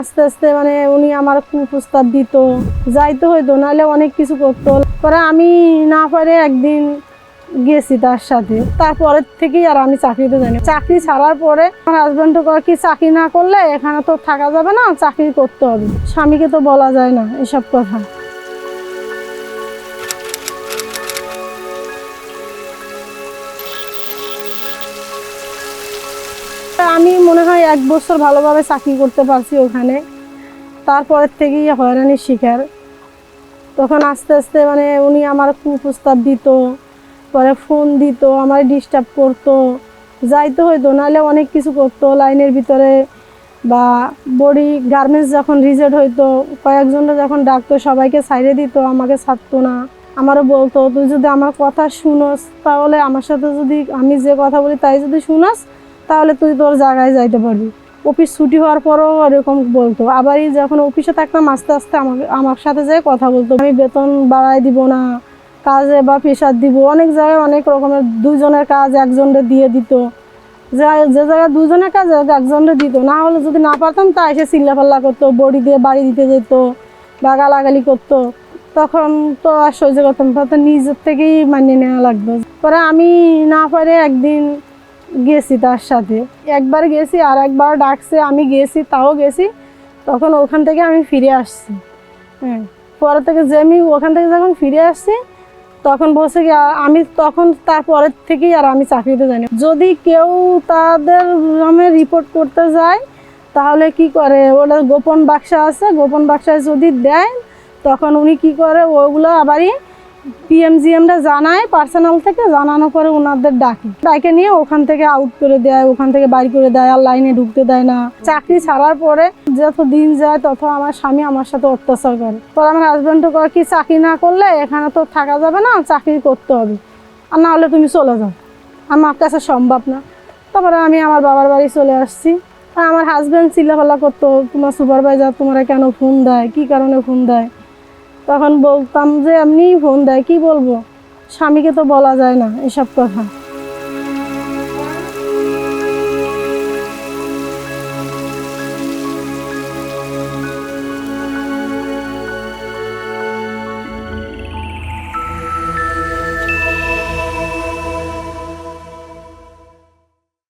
আস্তে আস্তে মানে উনি আমার প্রস্তাব দিত। যাইতে হইতো, নাহলে অনেক কিছু করতো পরে আমি না পারে একদিন গেছি তার সাথে। তারপরের থেকেই আর আমি চাকরিতে জানি চাকরি ছাড়ার পরে আমার হাজব্যান্ডও কয়, কি চাকরি না করলে এখানে তো থাকা যাবে না, চাকরি করতে হবে। স্বামীকে তো বলা যায় না এসব কথা। আমি মনে হয় এক বছর ভালোভাবে চাকরি করতে পারছি ওখানে। তারপরের থেকেই হয়রানির শিকার। তখন আস্তে আস্তে মানে উনি আমার কুপ্রস্তাব দিত, পরে ফোন দিত, আমার ডিস্টার্ব করতো। যাইতে হইতো, নাহলে অনেক কিছু করতো। লাইনের ভিতরে বা বডি গার্মেন্টস যখন রিজেক্ট হইতো কয়েকজনরা যখন ডাকতো, সবাইকে সাইডে দিত, আমাকে ছাড়তো না। আমারও বলতো, তুই যদি আমার কথা শুনোস, তাহলে আমার সাথে যদি আমি যে কথা বলি, তাই যদি শুনাস তাহলে তুই তোর জায়গায় যাইতে পারবি। অফিস ছুটি হওয়ার পরও এরকম বলতো। আবারই যখন অফিসে থাকতাম, আস্তে আস্তে আমাকে, আমার সাথে যেয়ে কথা বলতো। আমি বেতন বাড়াই দিব না, কাজে বা প্রেশার দিব। অনেক জায়গায় অনেক রকমের দুজনের কাজ একজনকে দিয়ে দিত। যে যে জায়গায় দুজনের কাজ একজনকে দিত। না হলে যদি না পারতাম, তা এসে চিল্লাপাল্লা করতো, বড়ি দিয়ে বাড়ি দিতে যেত, বা গালাগালি করতো। তখন তো আর সহ্য করতাম তো নিজের থেকেই মানিয়ে নেওয়া লাগতো। পরে আমি না পারে একদিন গেছি তার সাথে। একবার গেছি আর একবার ডাকছে, আমি গেছি, তাও গেছি, তখন ওখান থেকে আমি ফিরে আসছি। হ্যাঁ পরে থেকে যে আমি ওখান থেকে যখন ফিরে আসছি, তখন কি, আ- আমি তখন তারপরের থেকেই আর আমি চাকরিতে যাইনি। যদি কেউ তাদের নামে রিপোর্ট করতে যায়, তাহলে কি করে? ওটা গোপন বাক্সা আছে, গোপন বাক্সায় যদি দেয়, তখন উনি কি করে? ওগুলো আবারই পিএমজিএমটা জানায় পার্সোনাল থেকে জানানোর পরে ওনাদের ডাকে। ডাকে নিয়ে ওখান থেকে আউট করে দেয়, ওখান থেকে বাইর করে দেয়, আর লাইনে ঢুকতে দেয় না। চাকরি ছাড়ার পরে যত দিন যায়, তত আমার স্বামী আমার সাথে অত্যাচার করে। পরে আমার হাজব্যান্ডও কয়, কি চাকরি না করলে এখানে তো থাকা যাবে না, চাকরি করতে হবে। আর না হলে তুমি চলে যাও। আমার কাছে সম্ভব না। তারপরে আমি আমার বাবার বাড়ি চলে আসছি। আমার হাজব্যান্ড চিল্লাফাল্লা করতো, তোমার সুপারভাইজার তোমার কেন ফোন দেয়? কি কারণে ফোন দেয়? তখন বলতাম যে এমনিই ফোন দেয়, কি বলব? স্বামীকে তো বলা যায় না এসব কথা।